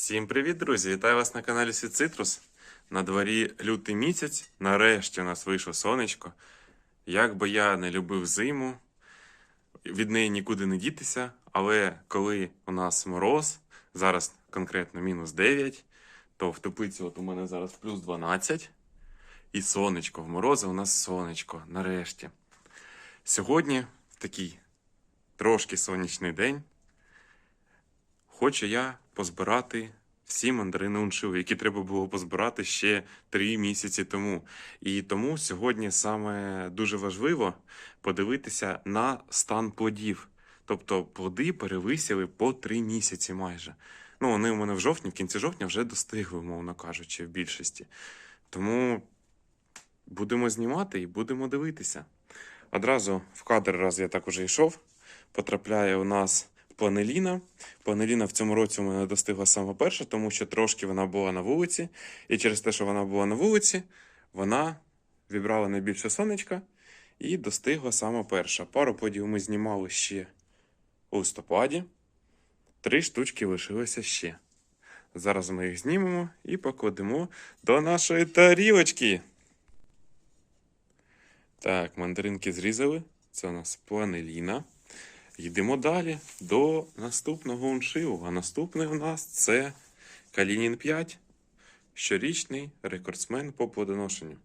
Всім привіт, друзі! Вітаю вас на каналі Світ Цитрус. На дворі лютий місяць. Нарешті у нас вийшло сонечко. Як би я не любив зиму, від неї нікуди не дітися. Але коли у нас мороз, зараз конкретно мінус 9, то в теплиці от у мене зараз плюс 12. І сонечко. В морози у нас сонечко. Нарешті. Сьогодні такий трошки сонячний день. Хочу я позбирати всі мандарини уншиви, які треба було позбирати ще три місяці тому. І тому сьогодні саме дуже важливо подивитися на стан плодів. Тобто плоди перевисіли по три місяці майже. Ну, вони у мене в жовтні, в кінці жовтня вже достигли, умовно кажучи, в більшості. Тому будемо знімати і будемо дивитися. Одразу в кадр, раз я так уже йшов, потрапляє у нас панеліна. Панеліна в цьому році у мене достигла саме перша, тому що трошки вона була на вулиці. І через те, що вона була на вулиці, вона вібрала найбільше сонечка і достигла саме перша. Пару подів ми знімали ще у листопаді. Три штучки лишилося ще. Зараз ми їх знімемо і покладемо до нашої тарілочки. Так, мандаринки зрізали. Це у нас планеліна. Йдемо далі до наступного уншиву. А наступний у нас це Калінін 5, щорічний рекордсмен по плодоношенню.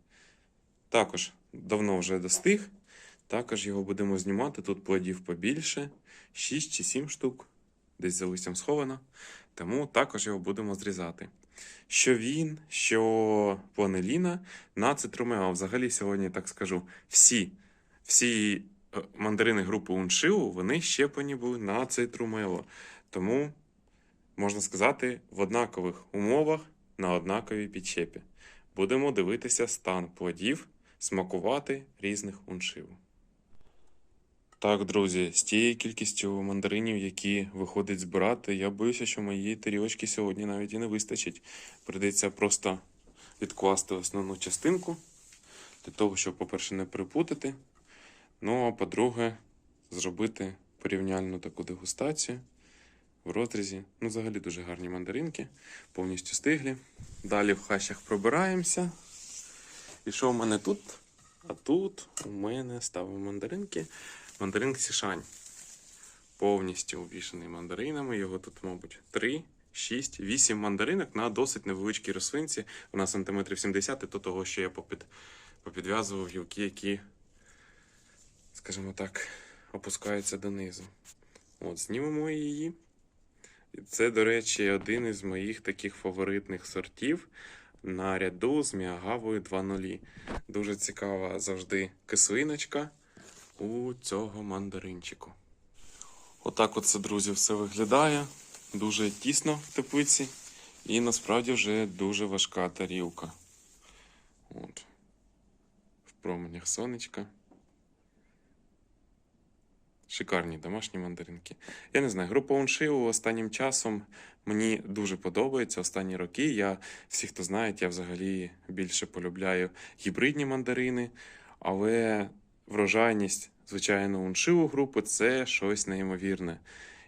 Також давно вже достиг. Також його будемо знімати. Тут плодів побільше, 6 чи 7 штук. Десь за листям сховано. Тому також його будемо зрізати. Що він, що планеліна на цитрумео. Взагалі сьогодні так скажу. Всі, всі мандарини групи Уншиу, вони щеплені були на цитрумело. Тому, можна сказати, в однакових умовах на однаковій підчепі. Будемо дивитися стан плодів, смакувати різних уншив. Так, друзі, з тією кількістю мандаринів, які виходить збирати, я боюся, що моєї тарілочки сьогодні навіть і не вистачить. Придеться просто відкласти основну частинку для того, щоб, по-перше, не припутати. Ну, а по-друге, зробити порівняльну таку дегустацію в розрізі. Ну, взагалі дуже гарні мандаринки, повністю стиглі. Далі в хащах пробираємося. І що в мене тут? А тут у мене ставимо мандаринки. Мандарин Сішань. Повністю обвішаний мандаринами. Його тут, мабуть, 3, 6, 8 мандаринок на досить невеличкій рослинці. Вона сантиметрів 70, то того, що я попід, попідв'язував гілки, які, скажімо так, опускаються донизу. От, знімемо її. І це, до речі, один із моїх таких фаворитних сортів на ряду з Міагавою 2.0. Дуже цікава завжди кислиночка у цього мандаринчику. Отак оце, друзі, все виглядає. Дуже тісно в теплиці. І насправді вже дуже важка тарілка. От. В променях сонечка. Шикарні домашні мандаринки. Я не знаю, група Уншиу останнім часом мені дуже подобається. Останні роки. Я всі, хто знають, я взагалі більше полюбляю гібридні мандарини, але врожайність, звичайно, уншиву групи це щось неймовірне.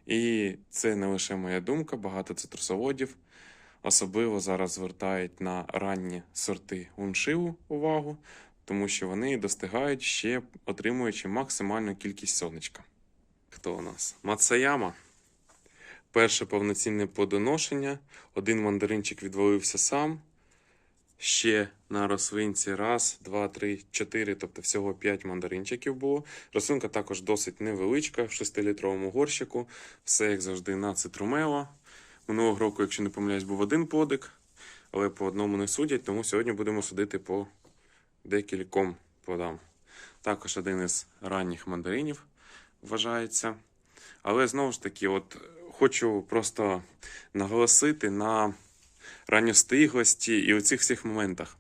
І це не лише моя думка, багато цитрусоводів особливо зараз звертають на ранні сорти уншиву увагу, тому що вони достигають ще отримуючи максимальну кількість сонечка. Хто у нас? Мацаяма. Перше повноцінне плодоношення. Один мандаринчик відвалився сам. Ще на рослинці раз, два, три, чотири, тобто всього п'ять мандаринчиків було. Рослинка також досить невеличка, в 6-літровому горщику. Все як завжди на цитрумело. Минулого року, якщо не помиляюсь, був один плодик, але по одному не судять, тому сьогодні будемо судити по декільком плодам. Також один із ранніх мандаринів вважається. Але знову ж таки, от хочу просто наголосити на ранньостиглості і у цих всіх моментах.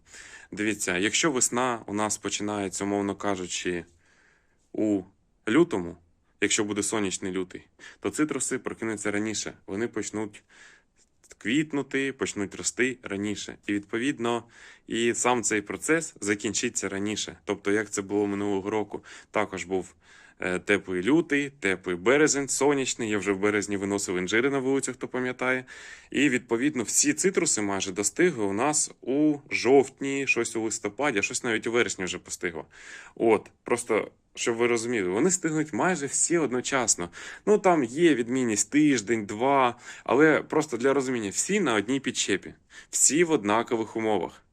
Дивіться, якщо весна у нас починається, умовно кажучи, у лютому, якщо буде сонячний лютий, то цитруси прокинуться раніше. Вони почнуть квітнути, почнуть рости раніше. І відповідно, і сам цей процес закінчиться раніше. Тобто, як це було минулого року, також був теплий лютий, теплий березень, сонячний. Я вже в березні виносив інжири на вулицю, хто пам'ятає. І відповідно всі цитруси майже достигли у нас у жовтні, щось у листопаді, а щось навіть у вересні вже постигло. От, просто. Щоб ви розуміли, вони стигнуть майже всі одночасно. Ну там є відмінність тиждень, два, але просто для розуміння, всі на одній підчепі, всі в однакових умовах.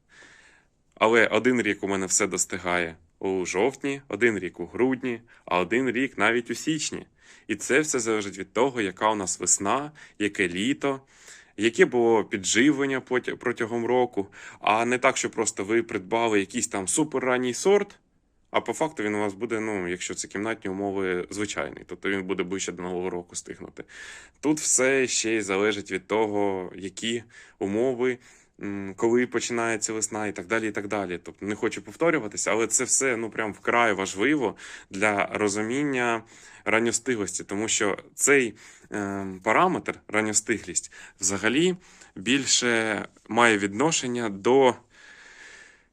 Але один рік у мене все достигає у жовтні, один рік у грудні, а один рік навіть у січні. І це все залежить від того, яка у нас весна, яке літо, яке було підживлення протягом року, а не так, що просто ви придбали якийсь там суперранній сорт. А по факту він у вас буде, ну, якщо це кімнатні умови, звичайний, тобто він буде ближче до нового року стигнути. Тут все ще й залежить від того, які умови, коли починається весна і так далі. і так далі. Тобто не хочу повторюватися, але це все ну прям вкрай важливо для розуміння ранньостиглості, тому що цей е, параметр ранньостиглість взагалі більше має відношення до.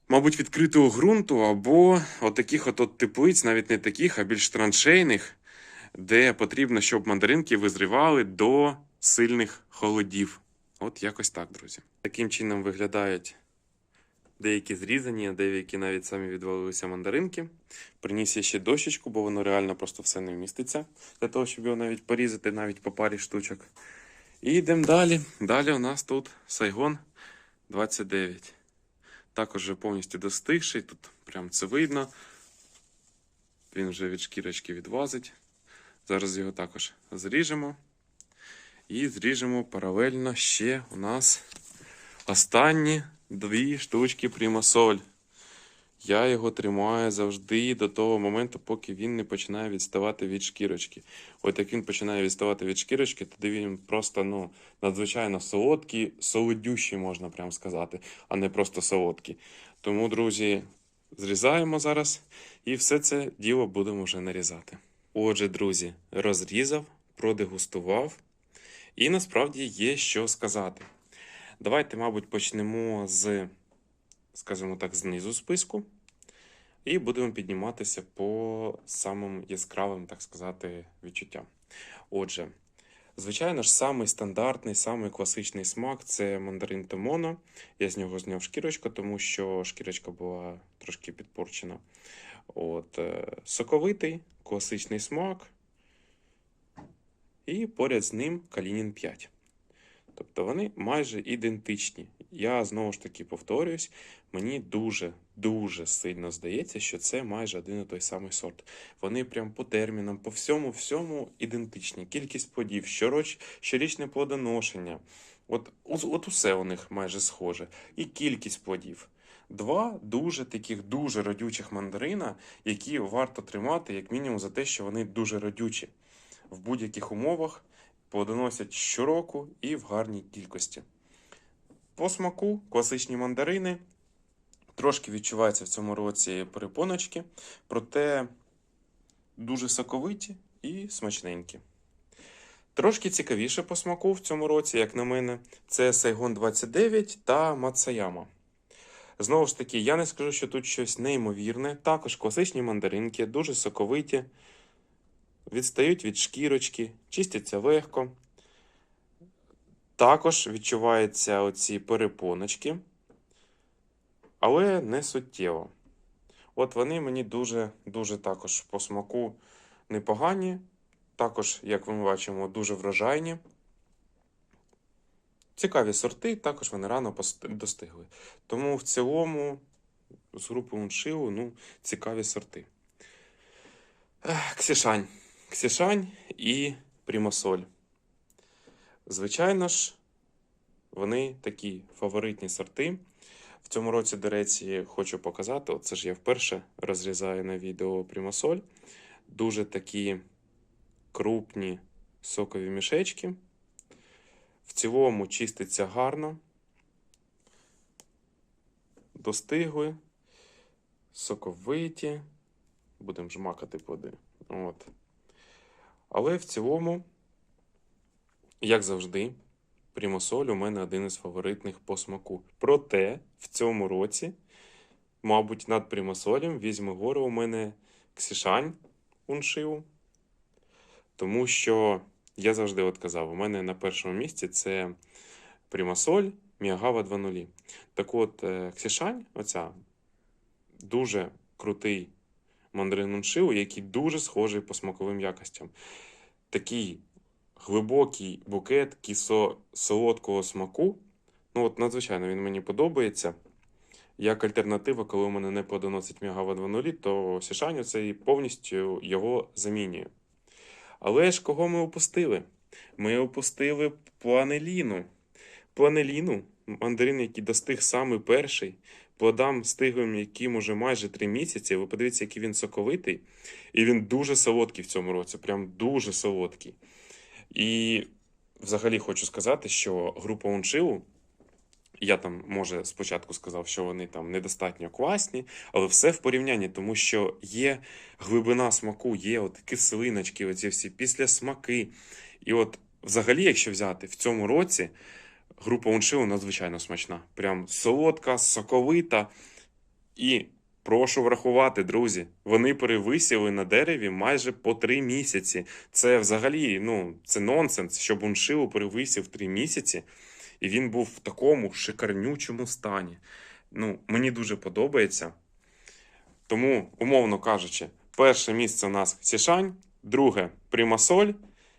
Мабуть, відкритого ґрунту або отаких от, от теплиць, навіть не таких, а більш траншейних, де потрібно, щоб мандаринки визрівали до сильних холодів. От якось так, друзі. Таким чином виглядають деякі зрізані, деякі навіть самі відвалилися мандаринки. Приніс я ще дощечку, бо воно реально просто все не вміститься для того, щоб його навіть порізати, навіть по парі штучок. І йдемо далі. Далі у нас тут Сайгон 29. Також вже повністю достигший, тут прям це видно. Він вже від шкірочки відвазить. Зараз його також зріжемо. І зріжемо паралельно ще у нас останні дві штучки примасоль. Я його тримаю завжди до того моменту, поки він не починає відставати від шкірочки. От як він починає відставати від шкірочки, тоді він просто ну, надзвичайно солодкий, солодющий, можна прям сказати, а не просто солодкий. Тому, друзі, зрізаємо зараз і все це діло будемо вже нарізати. Отже, друзі, розрізав, продегустував, і насправді є що сказати. Давайте, мабуть, почнемо з, скажімо так, знизу списку. І будемо підніматися по самим яскравим, так сказати, відчуттям. Отже, звичайно ж, самий стандартний, самий класичний смак це мандарин Томоно. Я з нього зняв шкірочку, тому що шкірочка була трошки підпорчена. От, е, соковитий, класичний смак. І поряд з ним Калінін 5. Тобто вони майже ідентичні. Я знову ж таки повторююсь, мені дуже дуже сильно здається, що це майже один і той самий сорт. Вони прям по термінам, по всьому всьому ідентичні. Кількість плодів, щороч, щорічне плодоношення. От, от усе у них майже схоже. І кількість плодів. Два дуже таких дуже родючих мандарина, які варто тримати, як мінімум, за те, що вони дуже родючі в будь-яких умовах плодоносять щороку і в гарній кількості. По смаку класичні мандарини. Трошки відчуваються в цьому році перепоночки, проте дуже соковиті і смачненькі. Трошки цікавіше по смаку в цьому році, як на мене, це Сайгон 29 та Мацаяма. Знову ж таки, я не скажу, що тут щось неймовірне. Також класичні мандаринки, дуже соковиті, відстають від шкірочки, чистяться легко. Також відчуваються оці перепоночки, але не суттєво. От вони мені дуже-дуже також по смаку непогані. Також, як ми бачимо, дуже врожайні. Цікаві сорти, також вони рано достигли. Тому в цілому з групи Уншилу, ну, цікаві сорти. Ксішань. Ксішань і Примасоль. Звичайно ж, вони такі фаворитні сорти. В цьому році, до речі, хочу показати, оце ж я вперше розрізаю на відео Примасоль. Дуже такі крупні сокові мішечки. В цілому чиститься гарно. Достигли, соковиті. Будемо жмакати плоди. От. Але в цілому, як завжди, Примасоль у мене один із фаворитних по смаку. Проте в цьому році, мабуть, над Примасолем візьме гору у мене Ксішань уншиву. Тому що я завжди от казав, у мене на першому місці це Примасоль, Міагава 2.0. Так от, е, Ксішань, оця дуже крутий мандарин уншиву, який дуже схожий по смаковим якостям. Такий глибокий букет кісо солодкого смаку. Ну, от надзвичайно він мені подобається. Як альтернатива, коли у мене не плодоносить Мігава 2.0, то Сішань цей повністю його замінює. Але ж кого ми опустили? Ми опустили планеліну. Планеліну, мандарин, який достиг саме перший, плодам стиглим, яким уже майже 3 місяці. Ви подивіться, який він соковитий. І він дуже солодкий в цьому році, прям дуже солодкий. І взагалі хочу сказати, що група Уншилу, я там, може, спочатку сказав, що вони там недостатньо класні, але все в порівнянні, тому що є глибина смаку, є от кислиночки, оці всі після смаки. І от, взагалі, якщо взяти в цьому році, група Уншилу надзвичайно смачна. Прям солодка, соковита. І прошу врахувати, друзі, вони перевисіли на дереві майже по три місяці. Це взагалі, ну, це нонсенс, щоб Уншилу перевисів три місяці, і він був в такому шикарнючому стані. Ну, мені дуже подобається. Тому, умовно кажучи, перше місце у нас Сішань, друге Примасоль,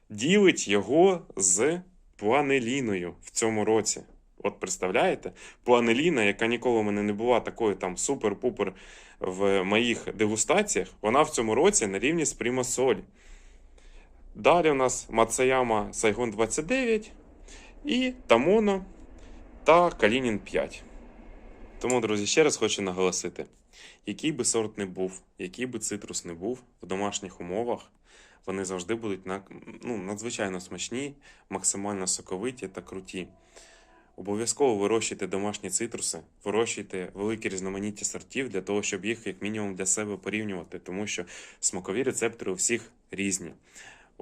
ділить його з планеліною в цьому році. От представляєте? Планеліна, яка ніколи в мене не була такою там супер-пупер в моїх дегустаціях, вона в цьому році на рівні з Примасоль. Далі у нас Мацаяма Сайгон 29 і Тамоно та Калінін 5. Тому, друзі, ще раз хочу наголосити: який би сорт не був, який би цитрус не був в домашніх умовах, вони завжди будуть на- ну, надзвичайно смачні, максимально соковиті та круті. Обов'язково вирощуйте домашні цитруси, вирощуйте великі різноманіття сортів для того, щоб їх як мінімум для себе порівнювати, тому що смакові рецептори у всіх різні.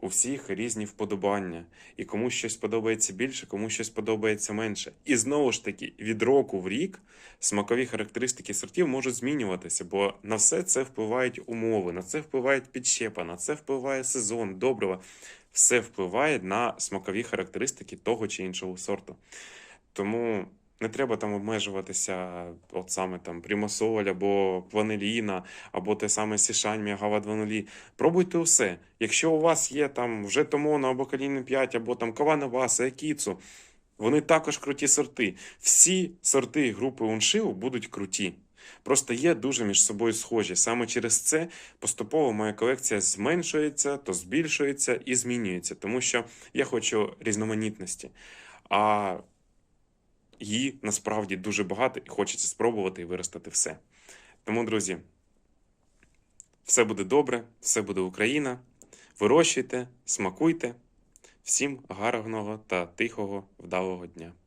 У всіх різні вподобання, і комусь щось подобається більше, комусь щось подобається менше. І знову ж таки, від року в рік смакові характеристики сортів можуть змінюватися, бо на все це впливають умови, на це впливає підщепа, на це впливає сезон, добрива. Все впливає на смакові характеристики того чи іншого сорту. Тому не треба там обмежуватися, от саме там Примасоль або Планеліна, або те саме Сішань, Мігава 2.0. Пробуйте усе. Якщо у вас є там вже Томоно або Каліни 5, або там Каванабаса, Акіцу, вони також круті сорти. Всі сорти групи Уншиу будуть круті. Просто є дуже між собою схожі. Саме через це поступово моя колекція зменшується, то збільшується і змінюється, тому що я хочу різноманітності. А її насправді дуже багато і хочеться спробувати і виростити все. Тому, друзі, все буде добре, все буде Україна. Вирощуйте, смакуйте. Всім гарного та тихого, вдалого дня!